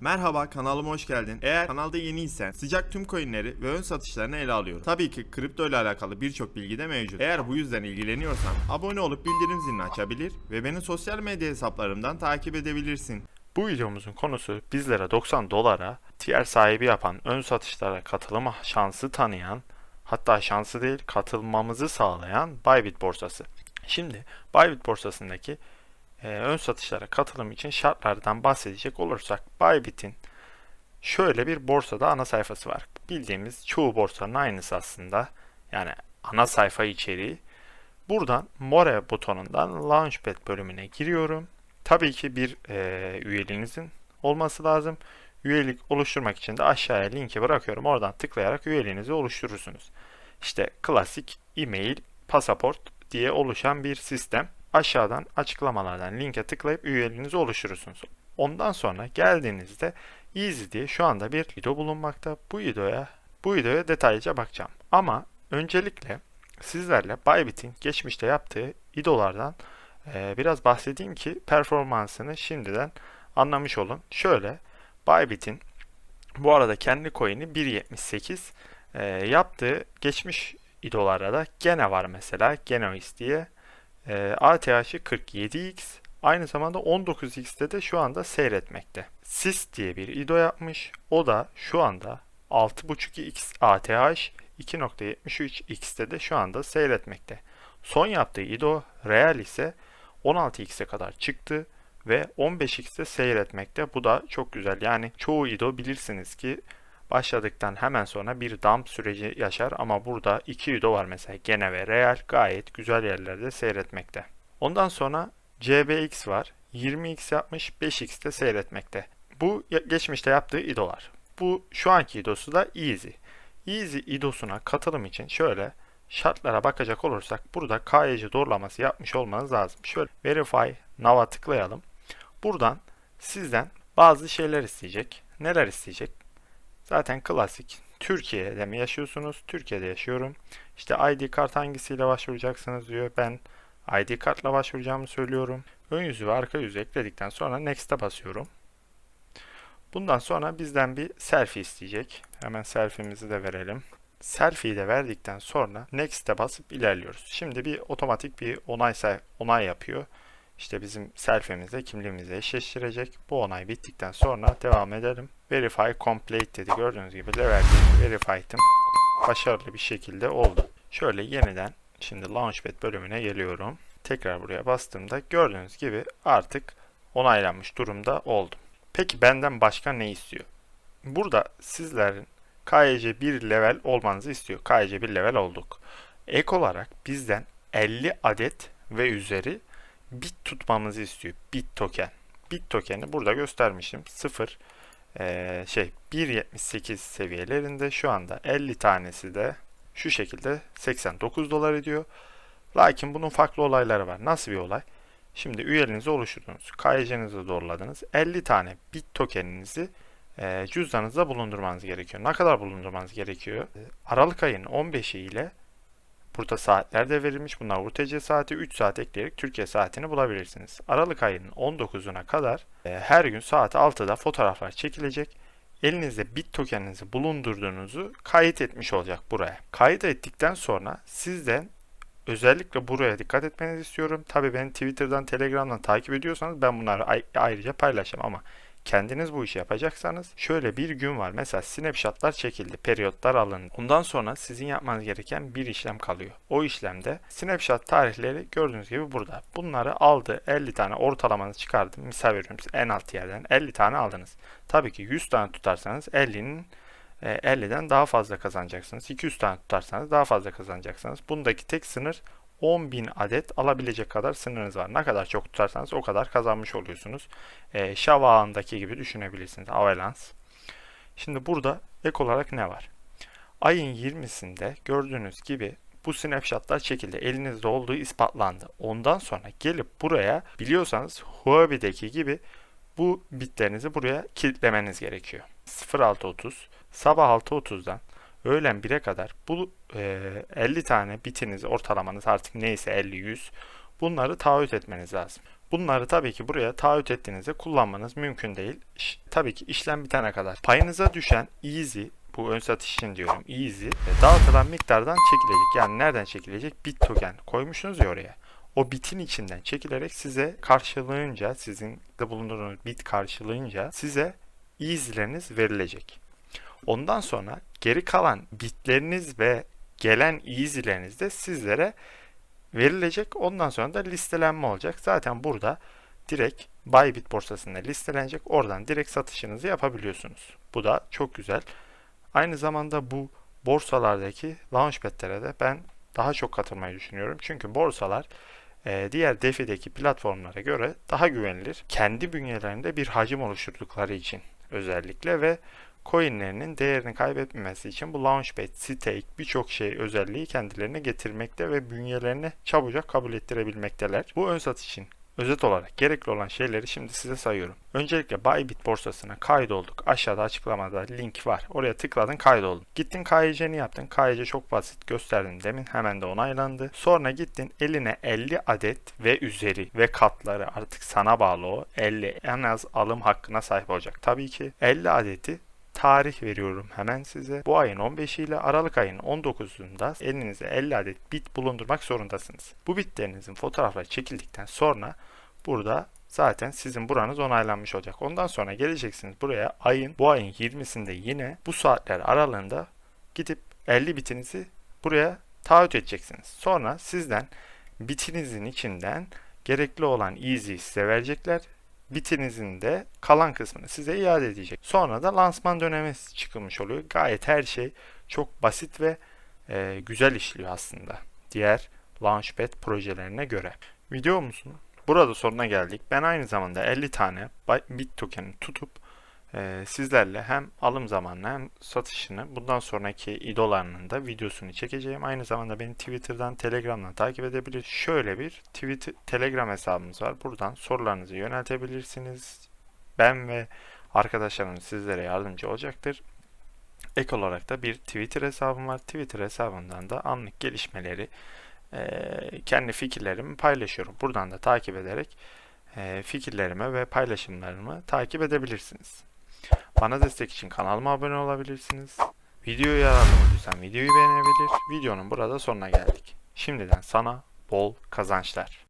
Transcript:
Merhaba kanalıma hoş geldin. Eğer kanalda yeniysen sıcak tüm coinleri ve ön satışlarını ele alıyorum. Tabii ki kripto ile alakalı birçok bilgi de mevcut. Eğer bu yüzden ilgileniyorsan abone olup bildirim zilini açabilir ve beni sosyal medya hesaplarımdan takip edebilirsin. Bu videomuzun konusu bizlere 90 dolara tier sahibi yapan, ön satışlara katılma şansı tanıyan, hatta şansı değil katılmamızı sağlayan Bybit borsası. Şimdi Bybit borsasındaki e, ön satışlara katılım için şartlardan bahsedecek olursak Bybit'in şöyle bir borsada ana sayfası var. Bildiğimiz çoğu borsanın aynısı aslında. Yani ana sayfa içeriği. Buradan More butonundan Launchpad bölümüne giriyorum. Tabii ki bir e, üyeliğinizin olması lazım. Üyelik oluşturmak için de aşağıya linki bırakıyorum. Oradan tıklayarak üyeliğinizi oluşturursunuz. İşte klasik e-mail, pasaport diye oluşan bir sistem. Aşağıdan açıklamalardan linke tıklayıp üyeliğinizi oluşturursunuz. Ondan sonra geldiğinizde Easy diye şu anda bir video bulunmakta. Bu videoya bu videoya detaylıca bakacağım. Ama öncelikle sizlerle Bybit'in geçmişte yaptığı idolardan biraz bahsedeyim ki performansını şimdiden anlamış olun. Şöyle Bybit'in bu arada kendi coin'i 1.78 ee, yaptığı geçmiş idolarda da gene var mesela Genois diye ee, ATH'i 47x aynı zamanda 19x'te de şu anda seyretmekte. Sis diye bir ido yapmış. O da şu anda 6.5x ATH 2.73x'te de şu anda seyretmekte. Son yaptığı ido Real ise 16x'e kadar çıktı ve 15x'te seyretmekte. Bu da çok güzel. Yani çoğu IDO bilirsiniz ki başladıktan hemen sonra bir dump süreci yaşar ama burada iki IDO var mesela Gene ve Real gayet güzel yerlerde seyretmekte. Ondan sonra CBX var. 20x yapmış 5x'te seyretmekte. Bu geçmişte yaptığı IDO'lar. Bu şu anki IDO'su da Easy. Easy IDO'suna katılım için şöyle şartlara bakacak olursak burada KYC doğrulaması yapmış olmanız lazım. Şöyle Verify Now'a tıklayalım. Buradan sizden bazı şeyler isteyecek. Neler isteyecek? Zaten klasik. Türkiye'de mi yaşıyorsunuz? Türkiye'de yaşıyorum. İşte ID kart hangisiyle başvuracaksınız diyor. Ben ID kartla başvuracağımı söylüyorum. Ön yüzü ve arka yüzü ekledikten sonra Next'e basıyorum. Bundan sonra bizden bir selfie isteyecek. Hemen selfie'mizi de verelim. Selfie'yi de verdikten sonra Next'e basıp ilerliyoruz. Şimdi bir otomatik bir onay onay yapıyor. İşte bizim selfie'mizle kimliğimizle eşleştirecek. Bu onay bittikten sonra devam edelim. Verify complete dedi. Gördüğünüz gibi level 1 verified'im başarılı bir şekilde oldu. Şöyle yeniden şimdi Launchpad bölümüne geliyorum. Tekrar buraya bastığımda gördüğünüz gibi artık onaylanmış durumda oldum. Peki benden başka ne istiyor? Burada sizlerin KYC 1 level olmanızı istiyor. KYC 1 level olduk. Ek olarak bizden 50 adet ve üzeri bit tutmamızı istiyor. Bit token. Bit token'i burada göstermişim. 0 ee, şey 1.78 seviyelerinde şu anda 50 tanesi de şu şekilde 89 dolar ediyor. Lakin bunun farklı olayları var. Nasıl bir olay? Şimdi üyeliğinizi oluşturdunuz. KYC'nizi doğruladınız. 50 tane bit tokeninizi e, cüzdanınızda bulundurmanız gerekiyor. Ne kadar bulundurmanız gerekiyor? E, Aralık ayının 15'i ile burada saatler de verilmiş. Bunlar UTC saati 3 saat ekleyerek Türkiye saatini bulabilirsiniz. Aralık ayının 19'una kadar e, her gün saat 6'da fotoğraflar çekilecek. Elinizde bit tokeninizi bulundurduğunuzu kayıt etmiş olacak buraya. Kayıt ettikten sonra sizden özellikle buraya dikkat etmenizi istiyorum. Tabii beni Twitter'dan, Telegram'dan takip ediyorsanız ben bunları ayrıca paylaşacağım ama kendiniz bu işi yapacaksanız şöyle bir gün var. Mesela snapshotlar çekildi, periyotlar alındı. Ondan sonra sizin yapmanız gereken bir işlem kalıyor. O işlemde snapshot tarihleri gördüğünüz gibi burada. Bunları aldı 50 tane ortalamanızı çıkardım. Misal veriyorum en alt yerden 50 tane aldınız. Tabii ki 100 tane tutarsanız 50'nin 50'den daha fazla kazanacaksınız. 200 tane tutarsanız daha fazla kazanacaksınız. Bundaki tek sınır 10.000 adet alabilecek kadar sınırınız var. Ne kadar çok tutarsanız o kadar kazanmış oluyorsunuz. E, Şav ağındaki gibi düşünebilirsiniz. Avalanche. Şimdi burada ek olarak ne var? Ayın 20'sinde gördüğünüz gibi bu snapshotlar çekildi. Elinizde olduğu ispatlandı. Ondan sonra gelip buraya biliyorsanız Huobi'deki gibi bu bitlerinizi buraya kilitlemeniz gerekiyor. 0630 sabah 6.30'dan öğlen 1'e kadar bu e, 50 tane bitiniz ortalamanız artık neyse 50-100 bunları taahhüt etmeniz lazım. Bunları tabii ki buraya taahhüt ettiğinizde kullanmanız mümkün değil. İş- tabii ki işlem bitene kadar. Payınıza düşen easy, bu ön satış için diyorum easy, e, dağıtılan miktardan çekilecek. Yani nereden çekilecek? Bit token koymuşsunuz ya oraya. O bitin içinden çekilerek size karşılığınca, sizin de bulunduğunuz bit karşılığınca size easy'leriniz verilecek. Ondan sonra geri kalan bitleriniz ve gelen easy'leriniz de sizlere verilecek. Ondan sonra da listelenme olacak. Zaten burada direkt Bybit borsasında listelenecek. Oradan direkt satışınızı yapabiliyorsunuz. Bu da çok güzel. Aynı zamanda bu borsalardaki launchpad'lere de ben daha çok katılmayı düşünüyorum. Çünkü borsalar e, diğer DeFi'deki platformlara göre daha güvenilir. Kendi bünyelerinde bir hacim oluşturdukları için özellikle ve coinlerinin değerini kaybetmemesi için bu Launchpad, Stake birçok şey özelliği kendilerine getirmekte ve bünyelerini çabucak kabul ettirebilmekteler. Bu ön satış için özet olarak gerekli olan şeyleri şimdi size sayıyorum. Öncelikle Bybit borsasına kaydolduk. Aşağıda açıklamada link var. Oraya tıkladın kaydoldun. Gittin KYC'ni yaptın. KYC çok basit gösterdim demin. Hemen de onaylandı. Sonra gittin eline 50 adet ve üzeri ve katları artık sana bağlı o. 50 en az alım hakkına sahip olacak. Tabii ki 50 adeti tarih veriyorum hemen size. Bu ayın 15 ile Aralık ayının 19'unda elinize 50 adet bit bulundurmak zorundasınız. Bu bitlerinizin fotoğrafları çekildikten sonra burada zaten sizin buranız onaylanmış olacak. Ondan sonra geleceksiniz buraya ayın bu ayın 20'sinde yine bu saatler aralığında gidip 50 bitinizi buraya taahhüt edeceksiniz. Sonra sizden bitinizin içinden gerekli olan easy size verecekler bitinizin de kalan kısmını size iade edecek. Sonra da lansman dönemi çıkılmış oluyor. Gayet her şey çok basit ve e, güzel işliyor aslında. Diğer Launchpad projelerine göre. Videomuzun burada sonuna geldik. Ben aynı zamanda 50 tane Bi- bit token'i tutup e, sizlerle hem alım zamanını hem satışını bundan sonraki idolarının da videosunu çekeceğim. Aynı zamanda beni Twitter'dan, Telegram'dan takip edebilir. Şöyle bir Twitter, Telegram hesabımız var. Buradan sorularınızı yöneltebilirsiniz. Ben ve arkadaşlarım sizlere yardımcı olacaktır. Ek olarak da bir Twitter hesabım var. Twitter hesabımdan da anlık gelişmeleri, eee, kendi fikirlerimi paylaşıyorum. Buradan da takip ederek eee, fikirlerimi ve paylaşımlarımı takip edebilirsiniz. Bana destek için kanalıma abone olabilirsiniz. Videoyu yararlı bulduysan videoyu beğenebilir. Videonun burada sonuna geldik. Şimdiden sana bol kazançlar.